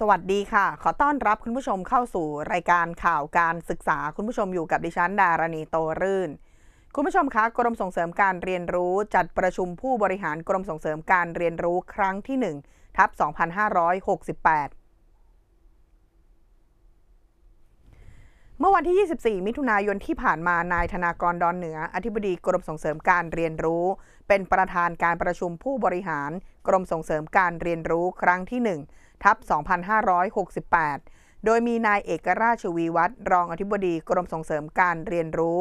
สวัสดีค่ะ ขอต้อนรับคุณผู้ชมเข้าสู่รายการข่าวการศึกษา คุณผู้ชมอยู่กับดิฉันดารณีโตรื่น คุณผู้ชมคะกรมส่งเสริมการเรียนรู้จัดประชุมผู้บริหารกรมส่งเสริมการเรียนรู้ครั้งที่ 1 ทับ 2568เมื่อวันที่ 24 มิถุนายนที่ผ่านมา นายธนากรดอนเหนือ อธิบดีกรมส่งเสริมการเรียนรู้ เป็นประธานการประชุมผู้บริหาร กรมส่งเสริมการเรียนรู้ครั้งที่ 1 ทับ2568 โดยมีนายเอกราชวีวัฒน์รองอธิบดีกรมส่งเสริมการเรียนรู้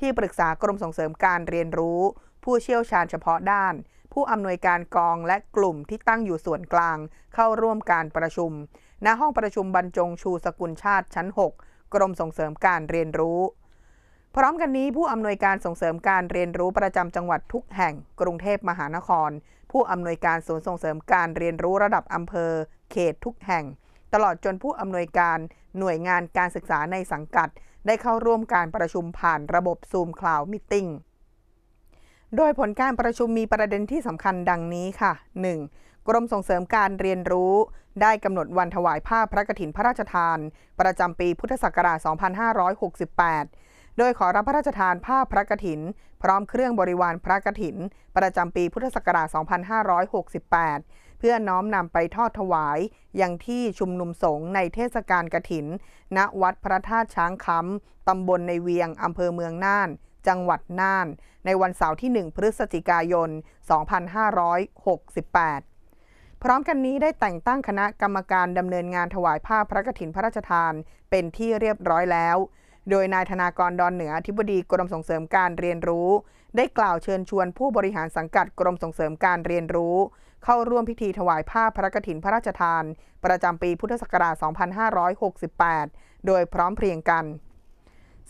ที่ปรึกษากรมส่งเสริมการเรียนรู้ ผู้เชี่ยวชาญเฉพาะด้าน ผู้อำนวยการกองและกลุ่มที่ตั้งอยู่ส่วนกลาง เข้าร่วมการประชุม ณห้องประชุมบรรจงชูสกุลชาติชั้น 6 กรมส่งเสริมการเรียนรู้ พร้อมกันนี้ผู้อำนวยการส่งเสริมการเรียนรู้ประจำจังหวัดทุกแห่งกรุงเทพมหานคร ผู้อำนวยการศูนย์ส่งเสริมการเรียนรู้ระดับอำเภอ เขตทุกแห่ง ตลอดจนผู้อำนวยการหน่วยงานการศึกษาในสังกัด ได้เข้าร่วมการประชุมผ่านระบบซูมคลาวมิ e โดยผลการประชุมมีประเด็นที่สำคัญดังนี้ค่ะ 1. กรมส่งเสริมการเรียนรู้ ได้กำหนดวันถวายผ้าพระกฐินพระราชทาน ประจำปีพุทธศักราช 2568 โดยขอรับพระราชทานผ้าพระกฐิน พร้อมเครื่องบริวารพระกฐิน ประจำปีพุทธศักราช 2568 เพื่อน้อมนำไปทอดถวาย ยังที่ชุมนุมสงฆ์ในเทศกาลกฐิน ณวัดพระธาตุช้างคำตำบลในเวียงอำเภอเมืองน่าน จังหวัดน่าน ในวันเสาร์ที่ 1 พฤศจิกายน 2568พร้อมกันนี้ได้แต่งตั้งคณะกรรมการดำเนินงานถวายผ้าพระกฐินพระราชทาน เป็นที่เรียบร้อยแล้ว โดยนายธนากรดอนเหนืออธิบดีกรมส่งเสริมการเรียนรู้ ได้กล่าวเชิญชวนผู้บริหารสังกัดกรมส่งเสริมการเรียนรู้ เข้าร่วมพิธีถวายผ้าพระกฐินพระราชทาน ประจำปีพุทธศักราช 2568 โดยพร้อมเพรียงกัน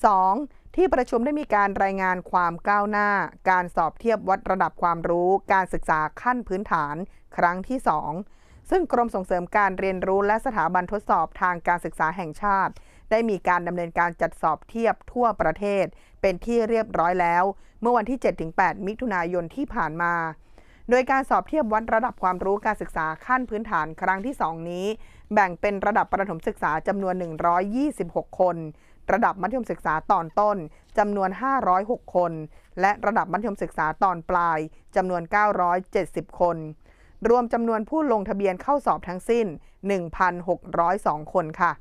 2. ที่ประชุมได้มีการรายงานความก้าวหน้า การสอบเทียบวัดระดับความรู้ การศึกษาขั้นพื้นฐาน ครั้งที่ 2 ซึ่งกรมส่งเสริมการเรียนรู้และสถาบันทดสอบทางการศึกษาแห่งชาติ ได้มีการดำเนินการจัดสอบเทียบทั่วประเทศ เป็นที่เรียบร้อยแล้ว เมื่อวันที่ 7-8 มิถุนายนที่ผ่านมา โดยการสอบเทียบวัดระดับความรู้การศึกษาขั้นพื้นฐานครั้งที่ 2 นี้ แบ่งเป็นระดับประถมศึกษาจำนวน 126 คน ระดับมัธยมศึกษาตอนต้นจำนวน 506 คน และระดับมัธยมศึกษาตอนปลายจำนวน 970 คนรวมจำนวนผู้ลงทะเบียนเข้าสอบทั้งสิ้น 1,602 คนค่ะ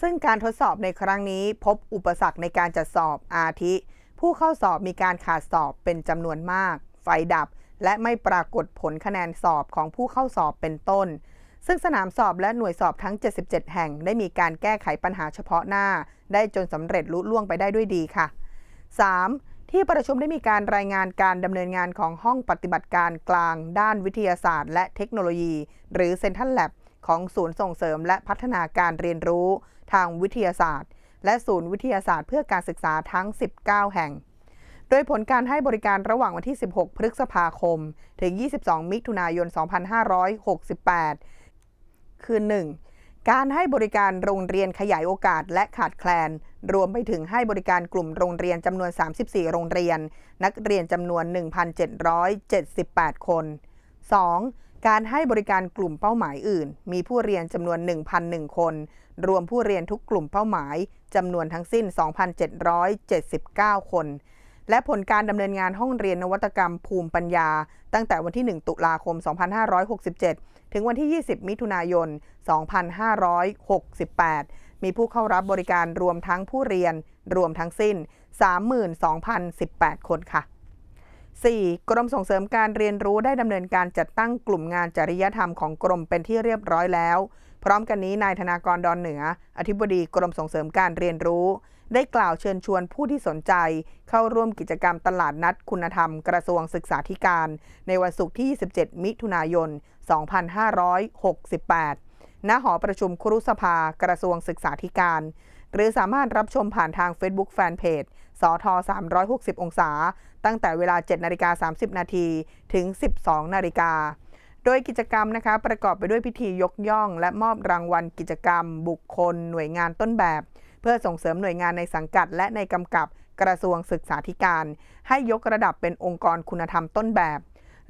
ซึ่งการทดสอบในครั้งนี้พบอุปสรรคในการจัดสอบอาทิ ผู้เข้าสอบมีการขาดสอบเป็นจำนวนมาก ไฟดับ และไม่ปรากฏผลคะแนนสอบของผู้เข้าสอบเป็นต้น ซึ่งสนามสอบและหน่วยสอบทั้ง 77 แห่ง ได้มีการแก้ไขปัญหาเฉพาะหน้า ได้จนสำเร็จลุล่วงไปได้ด้วยดีค่ะ 3. ที่ประชุมได้มีการรายงานการดำเนินงานของห้องปฏิบัติการกลาง ด้านวิทยาศาสตร์ และเทคโนโลยี หรือ Central Lab ของศูนย์ส่งเสริมและพัฒนาการเรียนรู้ทางวิทยาศาสตร์ และศูนย์วิทยาศาสตร์เพื่อการศึกษาทั้ง 19 แห่ง โดยผลการให้บริการระหว่างวันที่ 16 พฤษภาคม ถึง 22 มิถุนายน 2568 คือ 1. การให้บริการโรงเรียนขยายโอกาสและขาดแคลน รวมไปถึงให้บริการกลุ่มโรงเรียนจำนวน 34 โรงเรียน นักเรียนจำนวน 1,778 คน 2. การให้บริการกลุ่มเป้าหมายอื่น มีผู้เรียนจำนวน 1,001 คน รวมผู้เรียนทุกกลุ่มเป้าหมายจำนวนทั้งสิ้น 2,779 คน และผลการดำเนินงานห้องเรียนนวัตกรรมภูมิปัญญา ตั้งแต่วันที่ 1 ตุลาคม 2567 ถึงวันที่ 20 มิถุนายน 2568 มีผู้เข้ารับบริการรวมทั้งผู้เรียน รวมทั้งสิ้น 32,018 คนค่ะ 4. กรมส่งเสริมการเรียนรู้ได้ดำเนินการจัดตั้งกลุ่มงานจริยธรรมของกรมเป็นที่เรียบร้อยแล้ว พร้อมกันนี้นายธนากรดอนเหนือ อธิบดีกรมส่งเสริมการเรียนรู้ ได้กล่าวเชิญชวนผู้ที่สนใจ เข้าร่วมกิจกรรมตลาดนัดคุณธรรม กระทรวงศึกษาธิการ ในวันศุกร์ที่ 27 มิถุนายน 2568 ณ หอประชุมครุสภากระทรวงศึกษาธิการ หรือสามารถรับชมผ่านทาง Facebook Fanpage สท360 องศา ตั้งแต่เวลา 7นาฬิกา30 นาทีถึง 12 นาฬิกา โดยกิจกรรมนะคะประกอบไปด้วยพิธียกย่อง และมอบรางวัลกิจกรรม บุคคล หน่วยงานต้นแบบ เพื่อส่งเสริมหน่วยงานในสังกัด และในกำกับกระทรวงศึกษาธิการ ให้ยกระดับเป็นองค์กรคุณธรรมต้นแบบ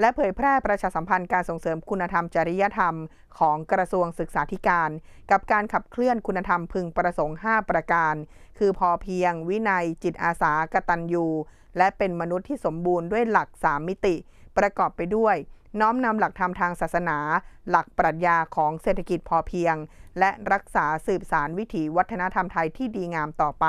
และเผยแพร่ประชาสัมพันธ์การส่งเสริมคุณธรรมจริยธรรม ของกระทรวงศึกษาธิการ กับการขับเคลื่อนคุณธรรมพึงประสงค์ 5 ประการ คือพอเพียง วินัย จิตอาสากตัญญูและเป็นมนุษย์ที่สมบูรณ์ด้วยหลัก 3 มิติ ประกอบไปด้วย น้อมนำหลักธรรมทางศาสนา หลักปรัชญาของเศรษฐกิจพอเพียง และรักษาสืบสารวิถีวัฒนธรรมไทยที่ดีงามต่อไป